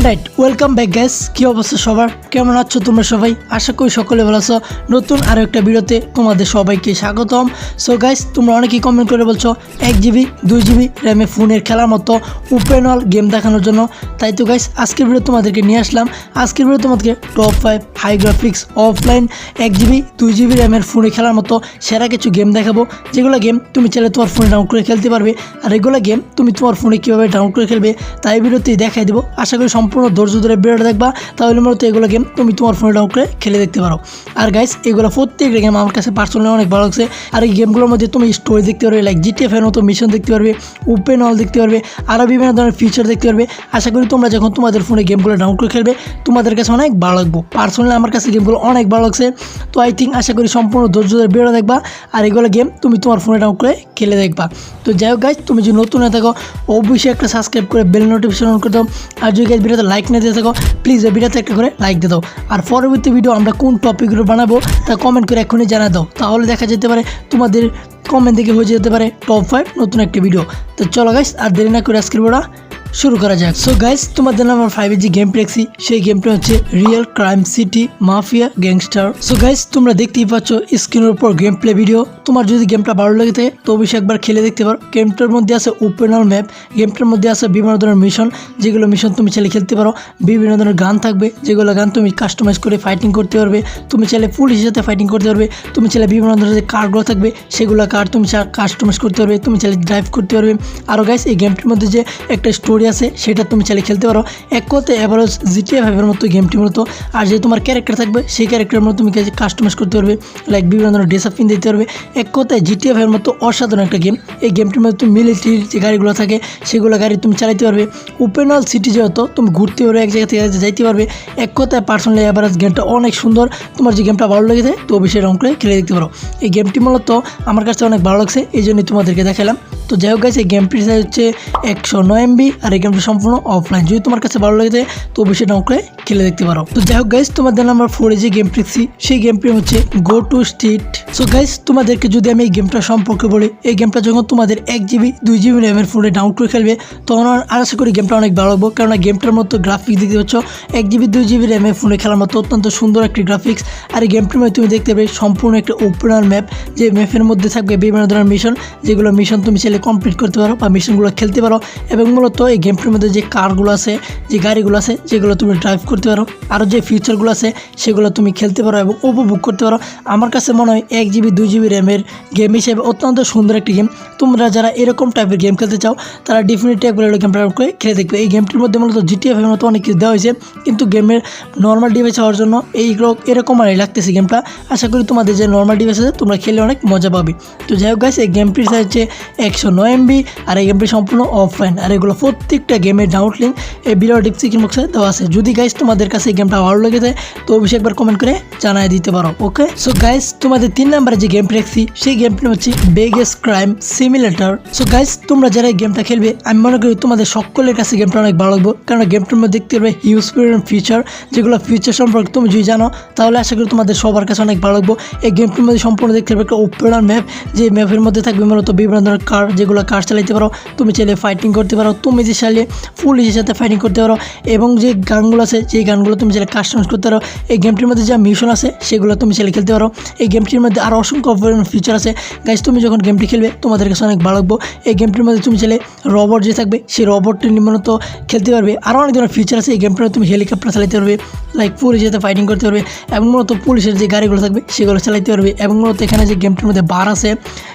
Alright welcome back gas কি অবস্থা সবার? কেমন আছো তোমরা সবাই? আশা করি সকলে ভালো আছো। নতুন আরও একটা ভিডিওতে তোমাদের সবাইকে স্বাগতম। সো গাইস তোমরা অনেকেই কমেন্ট করে বলছো, এক জিবি দুই জিবি র্যামে ফোনের খেলার মতো ওপেন অল গেম দেখানোর জন্য। তাই তো গাইস আজকের ভিডিও তোমাদেরকে নিয়ে আসলাম। আজকের ভিডিও তোমাদেরকে top five high graphics offline এক জিবি দুই জিবি র্যামের ফোনে খেলার মতো সেরা কিছু গেম দেখাবো। যেগুলো গেম তুমি চাইলে তোমার ফোনে ডাউনলোড করে খেলতে পারবে। আর এগুলো গেম তুমি তোমার ফোনে কীভাবে ডাউনলোড করে খেলবে, তাই ভিডিওতেই দেখাই দেবো। আশা করি ধৈর্য ধরে ভিডিওটা দেখবা, তাহলে মূলত এগুলো গেম তুমি তোমার ফোনে ডাউনলোড করে খেলে দেখতে পারো। আর গাইস এগুলো প্রত্যেকটা গেম আমার কাছে পার্সোনালি অনেক ভালো লাগছে। আর এই গেমগুলোর মধ্যে তুমি স্টোরি দেখতে পারবে লাইক জিটিএফ এর মতো মিশন দেখতে পারবে ওপেন অল দেখতে পারবে আরও বিভিন্ন ধরনের ফিচার দেখতে পারবে। আশা করি তোমরা যখন তোমাদের ফোনে গেমগুলো ডাউনলোড করে খেলবে, তোমাদের কাছে অনেক ভালো লাগবে। পার্সোনালি আমার কাছে গেমগুলো অনেক ভালো লাগছে। তো আই থিঙ্ক আশা করি সম্পূর্ণ ধৈর্য ধরে ভিডিও দেখবা। আর এগুলো গেম তুমি তোমার ফোনে ডাউনলোড করে খেলে দেখবা। তো যাই হোক গাইজ তুমি যদি নতুন হয়ে থাকো, অবশ্যই একটা সাবস্ক্রাইব করে বেল নোটিফিকেশন অন করে দাও। আর যদি গাইজ ভিডিওতে লাইক না দিয়ে থাকো। প্লিজ এই ভিডিওতে একটা করে লাইক দিয়ে দাও। আর পরবর্তী ভিডিও আমরা কোন টপিকগুলো বানাবো, তা কমেন্ট করে এখনই জানা দাও। তাহলে দেখা যেতে পারে তোমাদের কমেন্ট দেখে হয়ে যেতে পারে টপ ফাইভ নতুন একটা ভিডিও তো চলো গাইস আর দেরি না করে আজকের ভিডিওটা শুরু করা যাক। সো গাইস তোমাদের নাম আমার ফাইভে যে গেম দেখছি সেই গেমটা হচ্ছে real crime city mafia gangster so guys তোমরা দেখতেই পাচ্ছ স্ক্রিনের উপর গেম প্লে ভিডিও তোমার যদি গেমটা ভালো লাগে থাকে, তো অবশ্যই একবার খেলে দেখতে পারো। গেমটার মধ্যে আছে ওপেন অল ম্যাপ গেমটার মধ্যে আছে বিভিন্ন ধরনের মিশন যেগুলো মিশন তুমি চাইলে খেলতে পারো। বিভিন্ন ধরনের গান থাকবে, যেগুলো গান তুমি কাস্টমাইজ করে ফাইটিং করতে পারবে। তুমি চাইলে পুলিশের সাথে ফাইটিং করতে পারবে। তুমি চাইলে বিভিন্ন ধরনের যে কার্ডগুলো থাকবে, সেগুলো কার তুমি কাস্টমাইজ করতে পারবে। তুমি চাইলে ড্রাইভ করতে পারবে। আরও গাইস এই গেমটির মধ্যে যে একটা স্টোরি আছে, সেটা তুমি চাইলে খেলতে পারো। এক কথায় অ্যাভারেজ জিটিএ ফাইভের মতো গেমটির মূলত, আর যে তোমার ক্যারেক্টার থাকবে, সেই ক্যারেক্টারের মতো তুমি কাস্টমাইজ করতে পারবে লাইক বিভিন্ন ধরনের ড্রেস আপ দিতে পারবে। এক কথায় জিটিএ ফাইভের মতো অসাধারণ একটা গেম এই গেমটির মধ্যে তুমি মিলিটারির যে গাড়িগুলো থাকে, সেগুলো গাড়ি তুমি চালাতে পারবে। ওপেন অল সিটি যেহেতু, তুমি ঘুরতে পারবে, এক জায়গা থেকে যাইতে পারবে। এক কথায় পার্সোনালি অ্যাভারেজ গেমটা অনেক সুন্দর, তোমার যে গেমটা ভালো লেগেছে, তো অবশ্যই রং করে খেলে দেখতে পারো। এই গেমটি মূলত আমার কাছে অনেক ভালো লাগছে, এই জন্যই তোমাদেরকে দেখালাম। তো যাই হোক এই গেমটির সাইজ হচ্ছে একশো নয় এমবি আর এই গেমটি সম্পূর্ণ অফলাইন যদি তোমার কাছে ভালো লেগেছে তো অবশ্যই ডাউন করে খেলে দেখতে পারো। তো যাই হোক গাইজ তোমাদের নাম্বার ফোরে যে গেম পিক্সি সেই গেমটি হচ্ছে go to street so guys তোমাদেরকে যদি আমি এই গেমটা সম্পর্কে বলি, এই গেমটা যখন তোমাদের এক জিবি দুই জিবি র্যামের ফোনে ডাউন করে খেলবে, তখন আশা করি গেমটা অনেক ভালো লাগবে কারণ গেমটার মতো গ্রাফিক্স দেখতে পাচ্ছ, এক জিবি দুই জিবি র্যামের ফোনে খেলার মতো অত্যন্ত সুন্দর একটি গ্রাফিক্স আর এই গেমটির মধ্যে তুমি দেখতে পাবে সম্পূর্ণ একটা ওপেনার ম্যাপ যে ম্যাপের মধ্যে থাকবে বিভিন্ন ধরনের মিশন যেগুলো মিশন তুমি চাইলে কমপ্লিট করতে পারো বা মিশনগুলো খেলতে পারো এবং মূলত এই গেমটির মধ্যে যে কারগুলো আছে, যে গাড়িগুলো আছে, যেগুলো তুমি ড্রাইভ করতে পারো আরও যে ফিচারগুলো আছে, সেগুলো তুমি খেলতে পারো এবং উপভোগ করতে পারো। আমার কাছে মনে হয় এক জিবি দুই জিবি র্যামের গেম হিসেবে অত্যন্ত সুন্দর একটি গেম তোমরা যারা এরকম টাইপের গেম খেলতে চাও, তারা ডেফিনেটলি একবার এই গেমটা করে খেলে দেখবে। এই গেমটির মধ্যে মূলত জিটিএফের মতো অনেক কিছু দেওয়া হয়েছে, কিন্তু গেমের নর্মাল ডিভাইস হওয়ার জন্য এইগুলো এরকম আর লাগতেছে গেমটা আশা করি তোমাদের যে নর্মাল ডিভাইস আছে, তোমরা খেলে অনেক মজা পাবে। তো যাই হোক গাইস এই গেমটির সাইজ হচ্ছে একশো নয় এমবি আর এই গেমটি সম্পূর্ণ অফলাইন আর এগুলো প্রত্যেকটা গেমের ডাউনলোড লিঙ্ক এই ভিডিও ডিসক্রিপশন বক্সে দেওয়া আছে। যদি গাইস তোমাদের কাছে এই গেমটা ভালো লেগে যায়, তো অবশ্যই একবার কমেন্ট করে জানাই দিতে পারো ওকে সো গাইস তোমাদের তিন নাম্বারে যে গেমটি রাখছি সেই গেমটি হচ্ছে biggest crime simulator so guys তোমরা যারা এই গেমটা খেলবে, আমি মনে করি তোমাদের সকলের কাছে গেমটা অনেক ভালো লাগবে কারণ গেমটার মধ্যে দেখতে পারবে হিউজ পরিমাণ ফিচার যেগুলো ফিচার সম্পর্কে তুমি যদি জানো, তাহলে আশা করি তোমাদের সবার কাছে অনেক ভালো লাগবে। এই গেমটির মধ্যে সম্পূর্ণ দেখতে পারবে একটা ওপেনার ম্যাপ যে ম্যাপের মধ্যে থাকবে মূলত বিভিন্ন ধরনের কার যেগুলো কার চালাইতে পারো, তুমি চাইলে ফাইটিং করতে পারো, তুমি যে চাইলে পুলিশের সাথে ফাইটিং করতে পারো, এবং যে গানগুলো আছে, যে গানগুলো তুমি চাইলে কাস্টমাইজ করতে পারো, এই গেমটির মধ্যে যা মিশন আছে, সেগুলো তুমি চাইলে খেলতে পারো। এই গেমটির মধ্যে আরও অসংখ্য ফিচার আছে। গাইজ তুমি যখন গেমটি খেলবে, তোমাদের কাছে অনেক ভালো লাগবো। এই গেমটির মধ্যে তুমি চাইলে রবট যে থাকবে, সেই রবটটি নিম্নত খেলতে পারবে। আরও অনেক ধরনের ফিচার আছে এই গেমটির তুমি হেলিকপ্টার চালাতে পারবে লাইক পুলিশের সাথে ফাইটিং করতে পারবে, এবং মূলত পুলিশের যে গাড়িগুলো থাকবে, সেগুলো চালাতে পারবে। এবং মূলত এখানে যে গেমটির মধ্যে বার আছে,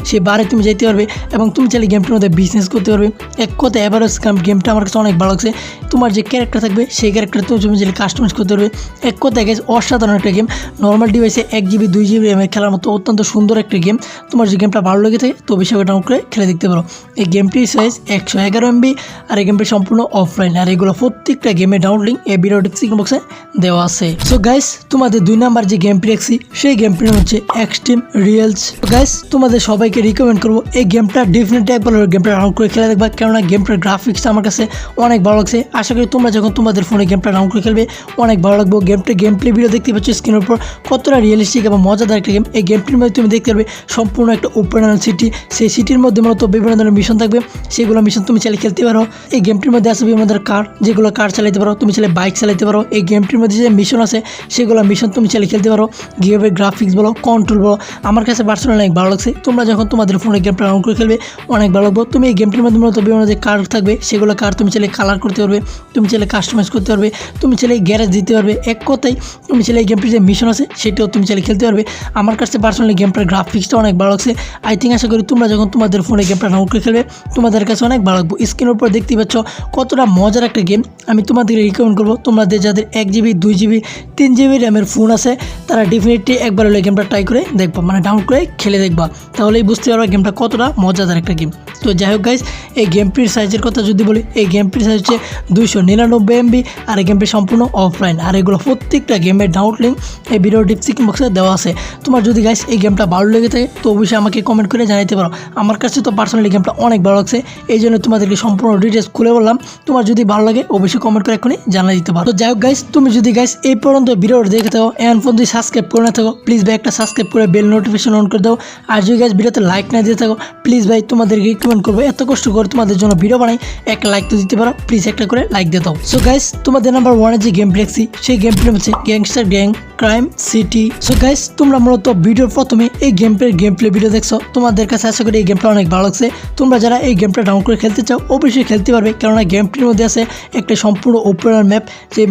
সেই বারে তুমি যেতে পারবে, এবং তুমি চাইলে গেমটির মধ্যে বিজনেস করতে পারবে। এক কথা অ্যাভারেজ গেমটা আমার কাছে অনেক ভালো লাগছে। তোমার যে ক্যারেক্টার থাকবে, সেই ক্যারেক্টার তুমি তুমি চাইলে কাস্টমাইজ করতে পারবে। এক কথা গেছে অসাধারণ একটা গেম নর্মাল ডিভাইসে এক জিবি দুই জিবি র্যামের খেলার মতো অত্যন্ত সুন্দর একটা গেম তোমার যে গেমটা ভালো লেগে থাকে তো বেশি ডাউনলোড করে খেলে দেখতে পারো। এই গেমটির সাইজ একশো এগারো এমবি আর এই গেমটি সম্পূর্ণ অফলাইন আর এগুলো প্রত্যেকটা গেমের ডাউনলোড লিঙ্ক এই ভিডিও ডিসক্রিপশন বক্সে দেওয়া আছে। সো গাইস তোমাদের দুই নাম্বার যে গেমটি রাখছি সেই গেমটি হচ্ছে এক্সট্রিম রিয়েলস গাইস তোমাদের সবাইকে রিকমেন্ড করব এই গেমটা ডেফিনেটলি একবার গেমটা ডাউনলোড করে খেলে দেখবা, কেননা গেমটার গ্রাফিক্সটা আমার কাছে অনেক ভালো লাগছে। আশা করি তোমরা যখন তোমাদের ফোনে গেমটা ডাউনলোড করে খেলবে, অনেক ভালো লাগবে। গেমটা গেম প্লে ভিডিও দেখতে পাচ্ছ স্ক্রিনের উপর। কতটা রিয়েলিস্টিক এবং মজাদার একটা গেম এই গেম প্লের মধ্যে তুমি দেখতে পারবে সম্পূর্ণ একটা ওপেন সিটি সেই সিটির মধ্যে মূলত বিভিন্ন ধরনের মিশন থাকবে। সেগুলো মিশন তুমি চাইলে খেলতে পারো। এই গেমটির মধ্যে বিভিন্ন ধরনের কার যেগুলো কার চালাতে পারো, তুমি চাইলে বাইক চালাতে পারো। এই গেমটির মধ্যে যে মিশন আছে, সেগুলো মিশন তুমি চাইলে খেলতে পারো। গেমের গ্রাফিক্স বলো কন্ট্রোল বলো। আমার কাছে পার্সোনালি অনেক ভালো লাগছে। তোমরা যখন তোমাদের ফোনে গেমটা রাউন্ড করে খেলবে অনেক ভালো। লাগবে তুমি এই গেমটির মধ্যে মূলত বিভিন্ন যে কার থাকবে, সেগুলো কার তুমি চাইলে কালার করতে পারবে, তুমি চাইলে কাস্টমাইজ করতে পারবে, তুমি চাইলে গ্যারেজ দিতে পারবে। এক কথাই তুমি চাইলে এই গেমটির যে মিশন আছে, সেটাও তুমি চাইলে খেলতে পারবে। আমার কাছে পার্সোনালি গেমটার গ্রাফিক্সটা অনেক ভালো লাগছে। আই থিঙ্ক আশা করি তোমরা যখন তোমাদের ফোনে গেমটা ডাউনলোড করে খেলবে, তোমাদের কাছে অনেক ভালো লাগবে। স্ক্রিনের উপর দেখতেই পাচ্ছ, কতটা মজার একটা গেম আমি তোমাদের রিকমেন্ড করব তোমাদের যাদের এক জিবি দুই জিবি তিন জিবি র্যামের ফোন আছে, তারা ডেফিনেটলি একবার হলে গেমটা ট্রাই করে দেখবা মানে ডাউনলোড করে খেলে দেখবা। তাহলেই বুঝতে পারবা গেমটা কতটা মজাদার একটা গেম তো যাই হোক গাইজ এই গেমটির সাইজের কথা যদি বলি, এই গেমটির সাইজ হচ্ছে দুইশো নিরানব্বই এমবি আর এই গেমটি সম্পূর্ণ অফলাইন আর এগুলো প্রত্যেকটা গেমের ডাউনলোড লিঙ্ক এই ভিডিও ডিসক্রিপশন বক্সে দেওয়া আছে। তোমার যদি গাইস এই গেমটা ভালো লেগে থাকে, তো অবশ্যই আমাকে কমেন্ট করে জানাতে পারো। আমার কাছে তো পার্সোনালি গেমটা অনেক ভালো লাগছে, এই জন্য তোমাদেরকে সম্পূর্ণ ডিটেলস খুলে বললাম। তোমার যদি ভালো লাগে, অবশ্যই কমেন্ট করে এখনই জানা দিতে পারো। তো যাই হোক গাইস তুমি যদি গাইস এই পর্যন্ত ভিডিওটা দেখে থাকো, এখন পর্যন্ত সাবস্ক্রাইব করে না থাকো প্লিজ ভাই একটা সাবস্ক্রাইব করে বেল নোটিফিকেশন অন করে দাও। আর যদি গাইস ভিডিওতে লাইক না দিয়ে থাকো প্লিজ ভাই তোমাদেরকে রিকমেন্ড করব। এত কষ্ট করে তোমাদের জন্য ভিডিও বানাই একটা লাইক তো দিতে পারো প্লিজ একটা করে লাইক দিয়ে দাও। সো গাইস তোমাদের নাম্বার ওয়ানে যে গেম দেখছি সেই গেম প্লে হচ্ছে gangster gang crime city so guys তোমরা মূলত ভিডিওর প্রথমে এই game play game play video দেখছ। তোমাদের কাছে আশা করি এই গেমটা অনেক ভালো লাগছে। তোমরা যারা এই গেমটা ডাউনলোড করে খেলতে চাও, অবশ্যই খেলতে পারবে। কেননা গেমটির মধ্যে আছে একটা সম্পূর্ণ ওপেনার ম্যাপ যে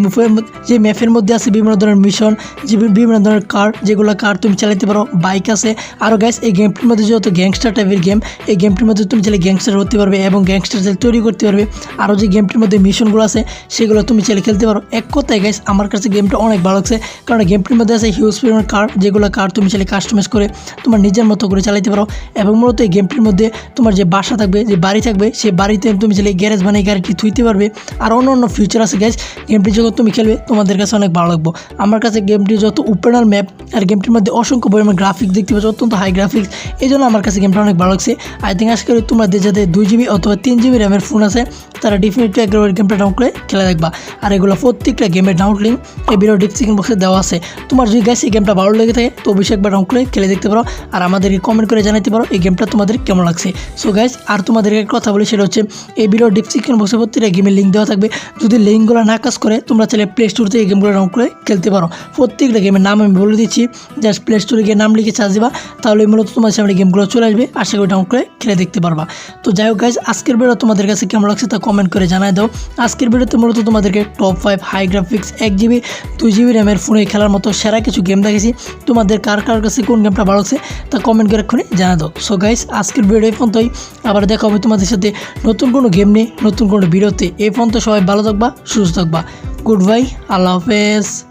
যে ম্যাপের মধ্যে আছে বিভিন্ন ধরনের মিশন যে বিভিন্ন ধরনের কার যেগুলো কার তুমি চালাতে পারো বাইক আছে। আরও গাইস এই গেমটির মধ্যে যেহেতু গ্যাংস্টার টাইপের গেম এই গেমটির মধ্যে তুমি চাইলে গ্যাংস্টার হতে পারবে এবং গ্যাংস্টার চাইলে তৈরি করতে পারবে। আরও যে গেমটির মধ্যে মিশনগুলো আছে, সেগুলো তুমি চাইলে খেলতে পারো। এক কথায় গাইস আমার কাছে গেমটা অনেক ভালো লাগছে। কারণ গেমটির মধ্যে আছে হিউজ পরিমাণ কার যেগুলো কার তুমি চাইলে কাস্টমাইজ করে তোমার নিজের মতো করে চালাতে পারো। এবং মূলত এই গেমটির মধ্যে তোমার যে বাসা থাকবে, যে বাড়ি থাকবে, সেই বাড়িতে তুমি চাইলে গ্যারেজ বানিয়ে গাড়িটি থুইতে পারবে। আর অন্য অন্য ফিউচার আছে গাইস গেমটি যখন তুমি খেলবে, তোমাদের কাছে অনেক ভালো লাগবে। আমার কাছে গেমটি যত ওপেনার ম্যাপ আর গেমটির মধ্যে অসংখ্য পরিমাণ গ্রাফিক্স দেখতে পাচ্ছ, অত্যন্ত হাই গ্রাফিক্স এই জন্য আমার কাছে গেমটা অনেক ভালো লাগছে। আই থিঙ্ক আজকে তোমরা যে যাদের দুই জিবি অথবা তিন জিবি র্যামের ফোন আছে, তারা ডেফিনেটলি একবার গেমটা ডাউনলোড করে খেলে দেখবা। আর এগুলো প্রত্যেকটা গেমের ডাউনলোড লিঙ্ক এই ভিডিও ডিসক্রিপশন বক্সে দেওয়া আছে। তোমার যদি গাইস এই গেমটা ভালো লেগে থাকে, তো অবশ্যই একবার ডাউনলোড করে খেলে দেখতে পারো। আর আমাদেরকে কমেন্ট করে জানাতে পারো, এই গেমটা তোমাদের কেমন লাগছে। সো গাইস আর তোমাদেরকে কথা বলি, সেটা হচ্ছে, এই ভিডিও ডিসক্রিপশন বক্সে প্রত্যেকটা গেমের লিঙ্ক দেওয়া থাকবে। যদি লিঙ্কগুলো না কাজ করে, তোমরা চাইলে প্লে স্টোর থেকে এই গেমগুলো ডাউনলোড করে খেলতে পারো। প্রত্যেকটা গেমের নাম আমি বলে দিচ্ছি জাস্ট প্লে স্টোরে গিয়ে নাম লিখে চার্জ দিবা তাহলে মূলত তোমার সামনে গেমগুলো চলে আসবে। আশা করি ডাউনলোড করে খেলে দেখতে পারবা। তো যাই হোক গাইজ আজকের ভিডিও তোমাদের কাছে কেমন লাগছে তা কমেন্ট করে জানাই দাও। আজকের ভিডিওতে মূলত তোমাদেরকে টপ ফাইভ হাই গ্রাফিক্স এক জিবি দুই জিবি র্যামের ফোনে খেলার মতো সেরা কিছু গেম দেখেছি তোমাদের কার কার কাছে কোন গেমটা ভালো লাগছে তা কমেন্ট করে এক্ষুনি জানা দাও। সো গাইজ আজকের ভিডিও এই পর্যন্তই। আবার দেখা হবে তোমাদের সাথে নতুন কোনো গেম নিয়ে, নতুন কোনো ভিডিওতে এই পর্যন্ত সবাই ভালো থাকবা, সুস্থ থাকবা। গুড বাই আল্লাহ হাফেজ।